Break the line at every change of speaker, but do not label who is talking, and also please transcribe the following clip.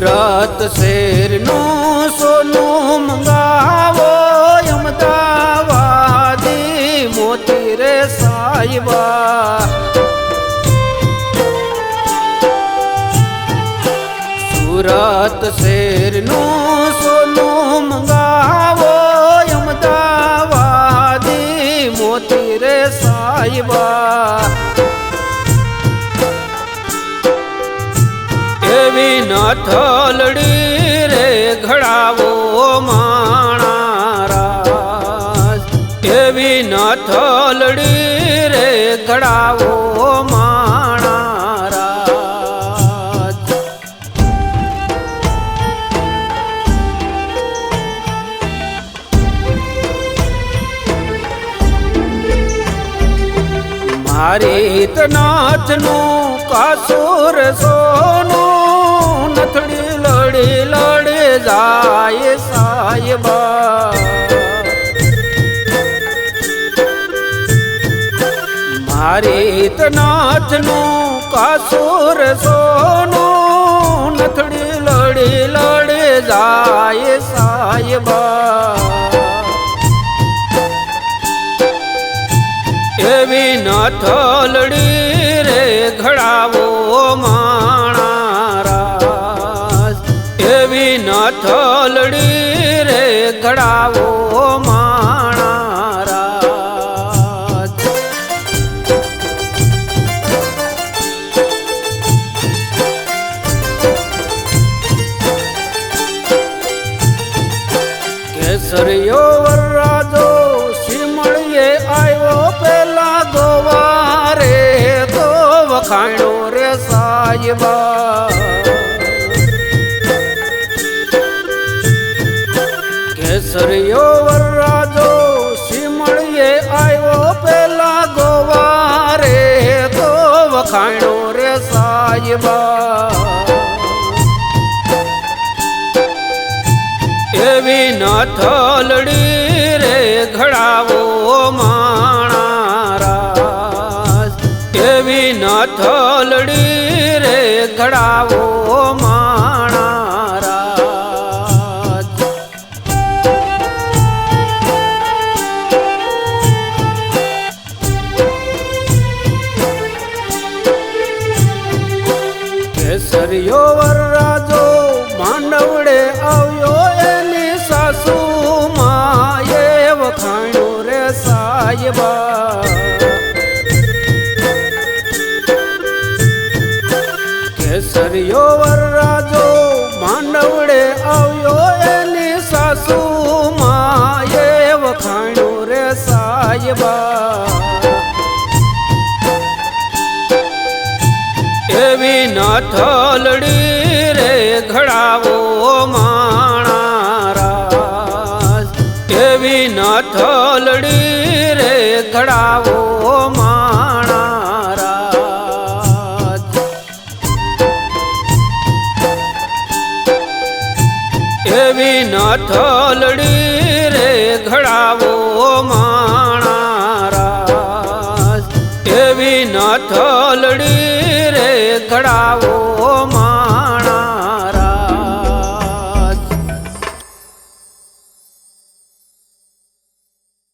સુરત શેરનું સોનું મંગાવો, અમદાવાદી મોતી રે સાહેબા સુરત શેરનું સોનું મંગાવો, અમદાવાદી મોતી રે સાહેબા એવી થલડી રે ઘડાવો માણારાજ. એવી થલડી રે ઘડાવો મારી તનાથનું કાસુર સોનું નથડી લડી લડી જાય સાહેબા મારી તનાથનું કાસુર સોનું નથડી લડી લડી જાય સાહેબા એવી નથલડી રે ઘડાવો માણારાજ કેસરીયો વરરાજો સિમળીએ આવ્યો પેલા ગોવારે. તો વખાણો રે સાહેબા. કેસરિયો વરરાજો સિમળીએ આવ્યો પેલા ગોવારે. તો વખાણો રે સાહેબા. એવી નથલડી રે ઘડાવો માણારાજ. એવી નથલડી રે ઘડાવો માણારાજ. કેસરીયો કેસરીયો વરરાજો માંડવડે આવ્યો એની સાસુ માએ વખાણ્યું રે સાહેબા. એવી નથલડી રે ઘડાવો માણારાજ. એવી નથલડી રે ઘડાવો માણારાજ એવી થલડી રે ઘડાવો માણારાજ. એવી થલડી રે ઘડાવો